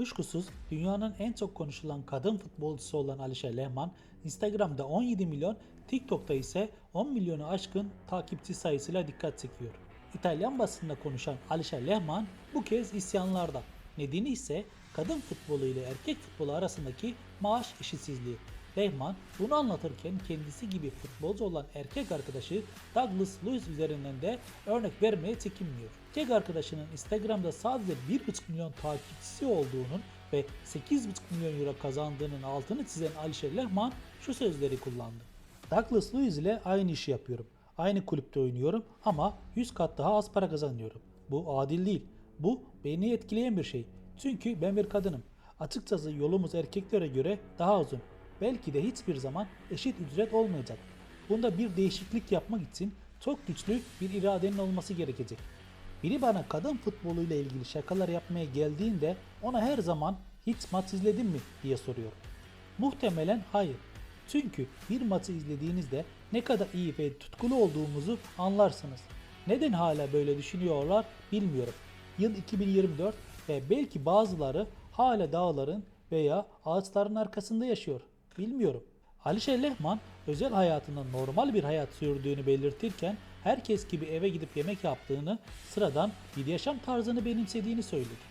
Kuşkusuz dünyanın en çok konuşulan kadın futbolcusu olan Alişe Lehmann, Instagram'da 17 milyon, TikTok'ta ise 10 milyonu aşkın takipçi sayısıyla dikkat çekiyor. İtalyan basınında konuşan Alişe Lehmann bu kez isyanlarda. Nedeni ise kadın futbolu ile erkek futbolu arasındaki maaş eşitsizliği. Lehmann bunu anlatırken kendisi gibi futbolcu olan erkek arkadaşı Douglas Lewis üzerinden de örnek vermeye çekinmiyor. Erkek arkadaşının Instagram'da sadece 1,5 milyon takipçisi olduğunun ve 8,5 milyon euro kazandığının altını çizen Alişe Lehmann şu sözleri kullandı. Douglas Lewis ile aynı işi yapıyorum. Aynı kulüpte oynuyorum ama 100 kat daha az para kazanıyorum. Bu adil değil. Bu beni etkileyen bir şey. Çünkü ben bir kadınım. Açıkçası yolumuz erkeklere göre daha uzun. Belki de hiçbir zaman eşit ücret olmayacak. Bunda bir değişiklik yapmak için çok güçlü bir iradenin olması gerekecek. Biri bana kadın futbolu ile ilgili şakalar yapmaya geldiğinde ona her zaman hiç maç izledin mi diye soruyorum. Muhtemelen hayır. Çünkü bir maçı izlediğinizde ne kadar iyi ve tutkulu olduğumuzu anlarsınız. Neden hala böyle düşünüyorlar bilmiyorum. Yıl 2024 ve belki bazıları hala dağların veya ağaçların arkasında yaşıyor. Bilmiyorum. Alişe Lehmann özel hayatında normal bir hayat sürdüğünü belirtirken herkes gibi eve gidip yemek yaptığını, sıradan bir yaşam tarzını benimsediğini söyledi.